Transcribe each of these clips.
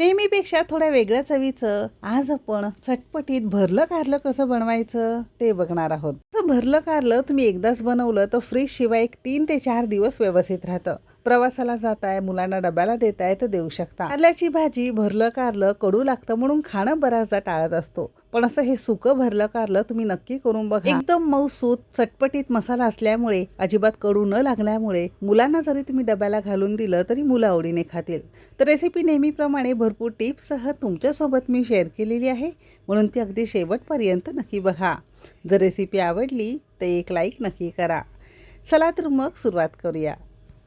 नेहमीपेक्षा थोड्या वेगळ्या चवीचं आज आपण चटपटीत भरलं कारलं कसं बनवायचं ते बघणार आहोत. भरलं कारलं तुम्ही एकदाच बनवलं तर फ्रीज शिवाय एक तीन ते चार दिवस व्यवस्थित राहतं. प्रवासाला जाताय मुलांना डब्याला देताय तर देऊ शकता. कारल्याची भाजी भरलं कारलं कडू लागतं म्हणून खाणं बऱ्याचदा टाळत असतो. पण असं हे सुकं भरलं कारलं तुम्ही नक्की करून बघा. एकदम मऊसूत चटपटीत मसाला असल्यामुळे अजिबात कडू न लागल्यामुळे मुलांना जरी तुम्ही डब्याला घालून दिलं तरी मुलं आवडीने खातील. तर रेसिपी नेहमीप्रमाणे भरपूर टिप्ससह तुमच्यासोबत मी शेअर केलेली आहे. म्हणून ती अगदी शेवटपर्यंत नक्की बघा. जर रेसिपी आवडली तर एक लाईक नक्की करा. चला तर मग सुरुवात करूया.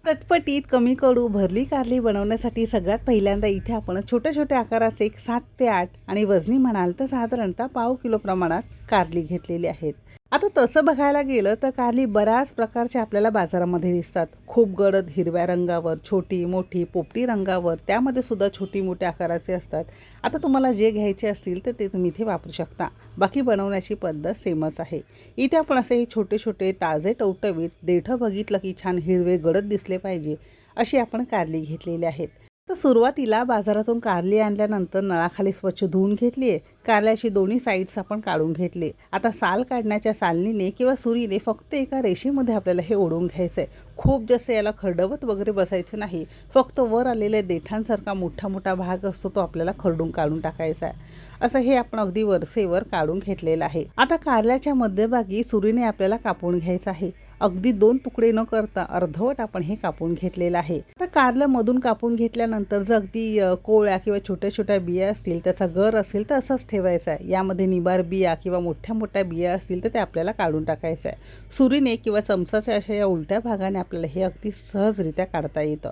चटपटीत कमी कडू भरली कारली बनवण्यासाठी सगळ्यात पहिल्यांदा इथे आपण छोट्या छोट्या आकाराचे एक सात ते आठ आणि वजनी म्हणाल तर साधारणतः पाव किलो प्रमाणात कारली घेतलेली आहेत. आता तसं बघायला गेलं तर कारली बऱ्याच प्रकारच्या आपल्याला बाजारामध्ये दिसतात. खूप गडद हिरव्या रंगावर छोटी मोठी पोपटी रंगावर त्यामध्ये सुद्धा छोटी मोठ्या आकाराचे असतात. आता तुम्हाला जे घ्यायचे असतील तर ते तुम्ही इथे वापरू शकता. बाकी बनवण्याची पद्धत सेमच आहे. इथे आपण असे हे छोटे छोटे ताजे टवटवीत देठं बघितलं की छान हिरवे गडद दिसले पाहिजे अशी आपण कारली घेतलेली आहेत. तर सुरुवातीला बाजारातून कारली आणल्यानंतर नळाखाली स्वच्छ धुवून घेतली आहे. कारल्याची दोन्ही साईड्स आपण काढून घेतले आता साल काढण्याच्या सालनीने किंवा सुरीने फक्त एका रेषेमध्ये आपल्याला हे ओढून घ्यायचं आहे. खूप जसं याला खरडवत वगैरे बसायचं नाही. फक्त वर आलेल्या देठांसारखा मोठा मोठा भाग असतो तो आपल्याला खरडून काढून टाकायचा आहे. असं हे आपण अगदी वरसेवर काढून घेतलेलं आहे. आता कारल्याच्या मध्यभागी सुरीने आपल्याला कापून घ्यायचं आहे. अगदी दोन तुकडे न करता अर्धवट आपण हे कापून घेतलेलं आहे. तर कारलं मधून कापून घेतल्यानंतर जर अगदी कोळ्या किंवा छोट्या छोट्या बिया असतील त्याचा गर असेल तर असंच ठेवायचा आहे. यामध्ये निबार बिया किंवा मोठ्या मोठ्या बिया असतील तर ते आपल्याला काढून टाकायचं आहे. सुरीने किंवा चमचाच्या अशा या उलट्या भागाने आपल्याला हे अगदी सहजरित्या काढता येतं.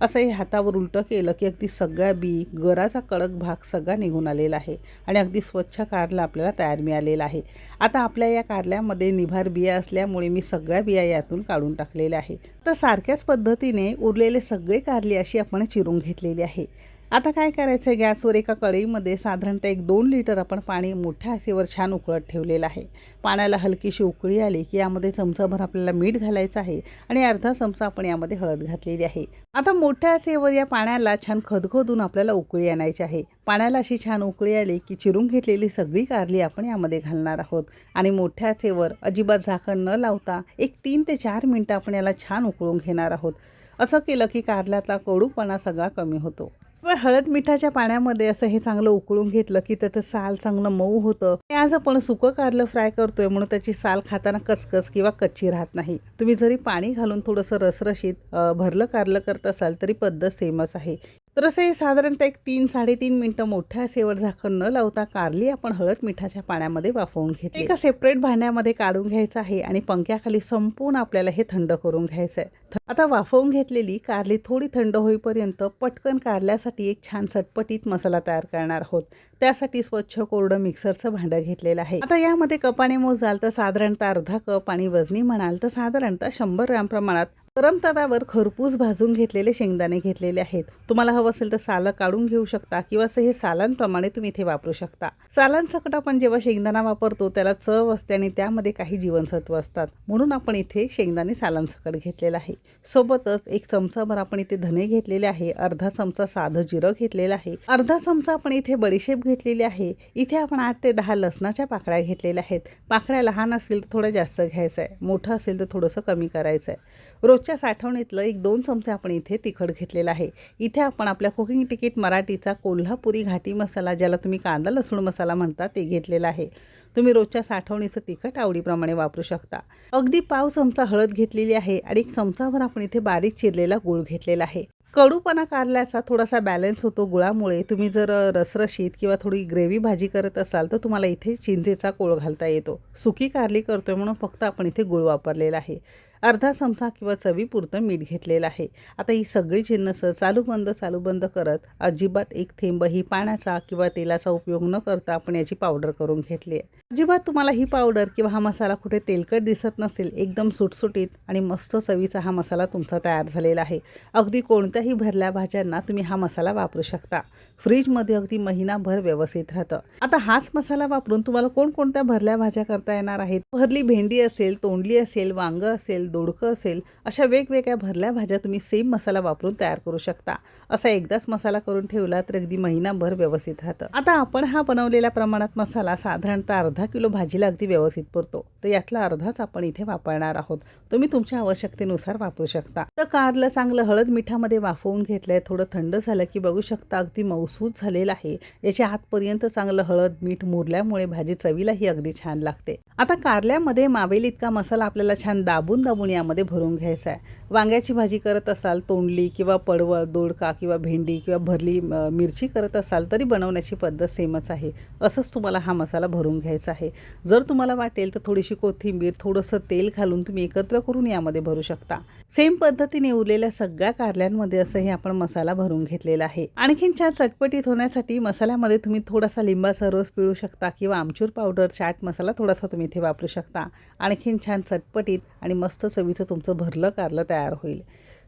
असं हे हातावर उलटं केलं की अगदी सगळ्या बी गराचा कडक भाग सगळा निघून आलेला आहे आणि अगदी स्वच्छ कारला आपल्याला तयार मिळालेला आहे. आता आपल्या या कारल्यामध्ये निभार बिया असल्यामुळे मी सगळ्या बिया यातून काढून टाकलेल्या आहे तर सारख्याच पद्धतीने उरलेले सगळे कारली अशी आपण चिरून घेतलेली आहे. आता काय करायचं आहे गॅसवर एका कढईमध्ये साधारणतः एक दोन लिटर आपण पाणी मोठ्या आसेवर छान उकळत ठेवलेलं आहे. पाण्याला हलकीशी उकळी आली की यामध्ये चमचाभर आपल्याला मीठ घालायचं आहे आणि अर्धा चमचा आपण यामध्ये हळद घातलेली आहे. आता मोठ्या आसेवर या पाण्याला छान खदखदून आपल्याला उकळी आणायची आहे. पाण्याला अशी छान उकळी आली की चिरून घेतलेली सगळी कारली आपण यामध्ये घालणार आहोत. आणि मोठ्या आचेवर अजिबात झाकण न लावता एक तीन ते चार मिनटं आपण याला छान उकळून घेणार आहोत. असं केलं की कारल्यातला कडूपणा सगळा कमी होतो. पण हळद मिठाच्या पाण्यामध्ये असं हे चांगलं उकळून घेतलं की त्याचं साल चांगलं मऊ होतं. हे आज आपण सुकं कारलं फ्राय करतोय म्हणून त्याची साल खाताना कचकच किंवा कच्ची राहत नाही. तुम्ही जरी पाणी घालून थोडंसं रसरशीत भरलं कारलं करत असाल तरी पद्धत सेमच आहे. तर असे साधारणतः एक तीन साडेतीन मिनटं मोठ्या सेवर झाकण न लावता कारली आपण हळद मिठाच्या पाण्यामध्ये वाफवून घेतली. एका सेपरेट भांड्यामध्ये काढून घ्यायचं आहे आणि पंख्याखाली संपूर्ण आपल्याला हे थंड करून घ्यायचं आहे आता वाफवून घेतलेली कारली थोडी थंड होईपर्यंत पटकन कारल्यासाठी एक छान चटपटीत मसाला तयार करणार आहोत. त्यासाठी स्वच्छ कोरडं मिक्सरचं भांडं घेतलेलं आहे. आता यामध्ये कपाने मोजाल तर साधारणतः अर्धा कप आणि वजनी म्हणाल तर साधारणतः शंभर ग्राम प्रमाणात गरम तव्यावर खरपूस भाजून घेतलेले शेंगदाणे घेतलेले आहेत. तुम्हाला हवं असेल तर सालं काढून घेऊ शकता किंवा असं हे सालांप्रमाणे तुम्ही इथे वापरू शकता. सालांसकट आपण जेव्हा शेंगदाणा वापरतो त्याला चव असते आणि त्यामध्ये काही जीवनसत्व असतात. म्हणून आपण इथे शेंगदाणे सालांसकट घेतलेलं आहे. सोबतच एक चमचाभर आपण इथे धने घेतलेले आहे अर्धा चमचा साधं जिरं घेतलेलं आहे अर्धा चमचा आपण इथे बडीशेप घेतलेली आहे. इथे आपण आठ ते दहा लसणाच्या पाकळ्या घेतलेल्या आहेत. पाकळ्या लहान असतील तर थोडं जास्त घ्यायचं आहे मोठं असेल तर थोडंसं कमी करायचं आहे रोजच्या साठवणीतलं एक दोन चमचे आपण इथे तिखट घेतलेलं आहे. इथे आपण आपल्या कुकिंग तिकीट मराठीचा कोल्हापुरी घाटी मसाला ज्याला तुम्ही कांदा लसूण मसाला म्हणता ते घेतलेला आहे. तुम्ही रोजच्या साठवणीचं तिखट आवडीप्रमाणे वापरू शकता. अगदी पाव चमचा हळद घेतलेली आहे आणि एक चमचाभर आपण इथे बारीक चिरलेला गूळ घेतलेला आहे. कडूपणा कारल्याचा थोडासा बॅलन्स होतो गुळामुळे. तुम्ही जर रसरशीत किंवा थोडी ग्रेव्ही भाजी करत असाल तर तुम्हाला इथे चिंचेचा कोळ घालता येतो. सुकी कारली करतोय म्हणून फक्त आपण इथे गुळ वापरलेला आहे. अर्धा चमचा किंवा चवीपुरतं मीठ घेतलेलं आहे. आता ही सगळी जिन्नस चालू बंद चालू बंद करत अजिबात एक थेंबही पाण्याचा किंवा तेलाचा उपयोग न करता आपण याची पावडर करून घेतली आहे. अजिबात तुम्हाला ही पावडर किंवा हा मसाला कुठे तेलकट दिसत नसेल एकदम सुटसुटीत आणि मस्त चवीचा हा मसाला तुमचा तयार झालेला आहे. अगदी कोणत्याही भरल्या भाज्यांना तुम्ही हा मसाला वापरू शकता. फ्रीजमध्ये अगदी महिनाभर व्यवस्थित राहतं. आता हाच मसाला वापरून तुम्हाला कोणकोणत्या भरल्या भाज्या करता येणार आहेत? भरली भेंडी असेल तोंडली असेल वांग असेल दोडकं असेल अशा वेगवेगळ्या भरल्या भाज्या तुम्ही सेम मसाला वापरून तयार करू शकता. असा एकदाच मसाला करून ठेवला तर अगदी महिनाभर व्यवस्थित राहतं. आता आपण हा बनवलेल्या प्रमाणात मसाला साधारणतः अर्धा किलो भाजीला अगदी व्यवस्थित पुरतो. तर यातला अर्धाच आपण इथे वापरणार आहोत. तुम्ही तुमच्या आवश्यकतेनुसार वापरू शकता. तर कारलं चांगलं हळद मिठामध्ये वाफवून घेतलंय. थोडं थंड झालं की बघू शकता अगदी मौसूद झालेलं आहे. याच्या आतपर्यंत चांगलं हळद मीठ मुरल्यामुळे भाजी चवीलाही अगदी छान लागते. आता कारल्यामध्ये मावेल इतका मसाला आपल्याला छान दाबून दाबून यामध्ये भरून घ्यायचा आहे. वांग्याची भाजी करत असाल तोंडली किंवा पडवळ दोडका किंवा भेंडी किंवा भरली मिरची करत असाल तरी बनवण्याची पद्धत सेमच आहे. असंच तुम्हाला हा मसाला भरून घ्यायचा आहे. जर तुम्हाला वाटेल तर थोडीशी कोथिंबीर थोडंसं तेल घालून तुम्ही एकत्र करून यामध्ये भरू शकता. सेम पद्धतीने उरलेल्या सगळ्या कारल्यांमध्ये असं हे आपण मसाला भरून घेतलेला आहे. आणखीन छान चटपटीत होण्यासाठी मसाल्यामध्ये तुम्ही थोडासा लिंबाचा रस पिळू शकता किंवा आमचूर पावडर चाट मसाला थोडासा तुम्ही इथे वापरू शकता. आणखीन छान चटपटीत आणि मस्त चवीचं तुमचं भरलं कारलं तयार होईल.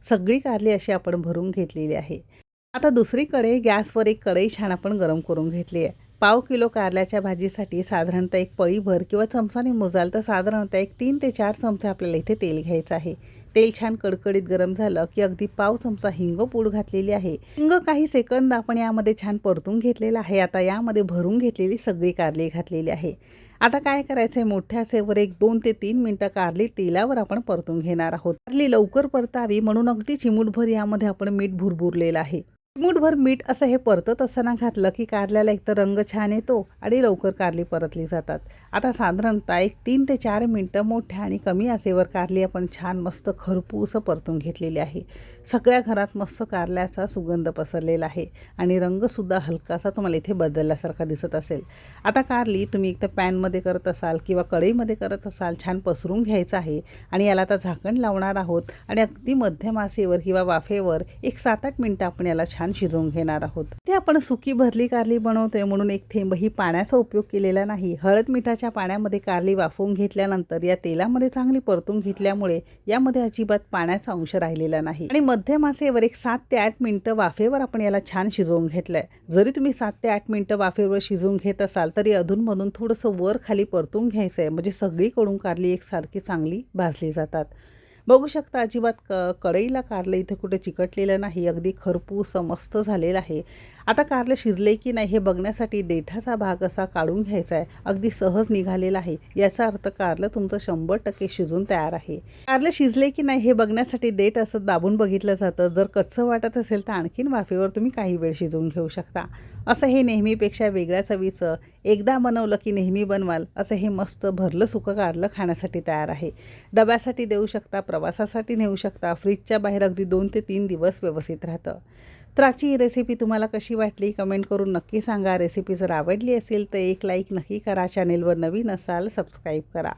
सगळी कारली अशी आपण भरून घेतलेली आहे. आता दुसरीकडे गॅसवर एक कढई छान आपण गरम करून घेतली आहे. पाव किलो कारल्याच्या भाजीसाठी साधारणतः एक पळीभर किंवा चमचाने मोजाल तर साधारणतः एक तीन ते चार चमचे आपल्याला इथे तेल घ्यायचं आहे. तेल छान कडकडीत गरम झालं की अगदी पाव चमचा हिंग पूड घातलेली आहे. हिंग काही सेकंद आपण यामध्ये छान परतून घेतलेला आहे. आता यामध्ये भरून घेतलेली सगळी कारली घातलेली आहे. आता काय करायचं आहे मोठ्या सेवर एक दोन ते तीन मिनटं कारली तेलावर आपण परतून घेणार आहोत. कारली लवकर परतावी म्हणून अगदी चिमूटभर यामध्ये आपण मीठ भुरभुरलेलं आहे. चिमूटभर मीठ असं हे परतत असताना घातलं की कारल्याला एकतर रंग छान येतो आणि लवकर कारली परतली जातात. आता साधारणतः एक तीन ते चार मिनटं मोठ्या आणि कमी आसेवर कारली आपण छान मस्त खरपूस परतून घेतलेली आहे. सगळ्या घरात मस्त कारल्याचा सुगंध पसरलेला आहे आणि रंगसुद्धा हलकासा तुम्हाला इथे बदलल्यासारखा दिसत असेल. आता कारली तुम्ही एक तर पॅनमध्ये करत असाल किंवा कढईमध्ये करत असाल छान पसरून घ्यायचं आहे आणि याला आता झाकण लावणार आहोत आणि अगदी मध्यम आसेवर किंवा वाफेवर एक सात आठ मिनटं आपण याला छान शिजवून घेणार आहोत. ते आपण सुकी भरली कारली बनवतोय म्हणून एक थेंबही पाण्याचा उपयोग केलेला नाही. हळद मिठाच्या पाण्यामध्ये कारली वाफवून घेतल्यानंतर या तेलामध्ये चांगली परतून घेतल्यामुळे यामध्ये अजिबात पाण्याचा अंश राहिलेला नाही. आणि मध्यम आसेवर एक सात ते आठ मिनिटं वाफेवर आपण याला छान शिजवून घेतलंय. जरी तुम्ही सात ते आठ मिनिटं वाफेवर शिजवून घेत असाल तरी अधूनमधून थोडंसं वर खाली परतून घ्यायचं आहे म्हणजे सगळीकडून कारली एकसारखी चांगली भाजली जातात. बघू शकता अजिबात क कढईला कारलं इथे कुठे चिकटलेलं नाही. अगदी खरपूस मस्त झालेलं आहे. आता कारलं शिजले की नाही हे बघण्यासाठी देठाचा भाग असा काढून घ्यायचा आहे. अगदी सहज निघालेला आहे. याचा अर्थ कारलं तुमचं शंभर टक्के शिजून तयार आहे. कारलं शिजले की नाही हे बघण्यासाठी देठ असं दाबून बघितलं जातं. जर कच्चं वाटत असेल तर आणखीन वाफेवर तुम्ही काही वेळ शिजवून घेऊ शकता. असं हे नेहमीपेक्षा वेगळ्या चवीचं एकदा बनवलं की नेहमी बनवाल असं हे मस्त भरलं सुकं कारलं खाण्यासाठी तयार आहे. डब्यासाठी देऊ शकता प्रवासासाठी नेऊ शकता फ्रीजच्या बाहेर अगदी दोन ते तीन दिवस व्यवस्थित राहतं. तर आजची ही रेसिपी तुम्हाला कशी वाटली कमेंट करून नक्की सांगा. रेसिपी जर आवडली असेल तर एक लाईक नक्की करा. चॅनेलवर नवीन असाल सबस्क्राईब करा.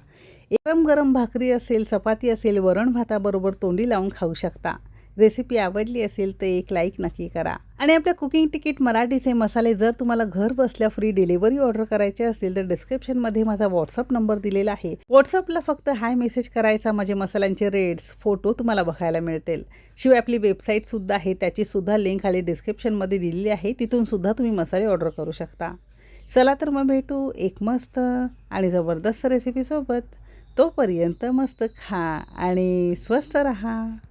गरम गरम भाकरी असेल चपाती असेल वरण भाताबरोबर तोंडी लावून खाऊ शकता. रेसिपी आवडली असेल तर एक लाईक नक्की करा. आणि आपल्या कुकिंग तिकीट मराठीचे मसाले जर तुम्हाला घर बसल्या फ्री डिलिव्हरी ऑर्डर करायचे असेल तर डिस्क्रिप्शनमध्ये माझा व्हॉट्सअप नंबर दिलेला आहे. व्हॉट्सअपला फक्त हाय मेसेज करायचा माझे मसाल्यांचे रेट्स फोटो तुम्हाला बघायला मिळतील. शिवाय आपली वेबसाईटसुद्धा आहे त्याचीसुद्धा लिंक खाली डिस्क्रिप्शनमध्ये दिलेली आहे तिथून सुद्धा तुम्ही मसाले ऑर्डर करू शकता. चला तर मग भेटू एक मस्त आणि जबरदस्त रेसिपीसोबत तोपर्यंत मस्त खा आणि स्वस्त रहा.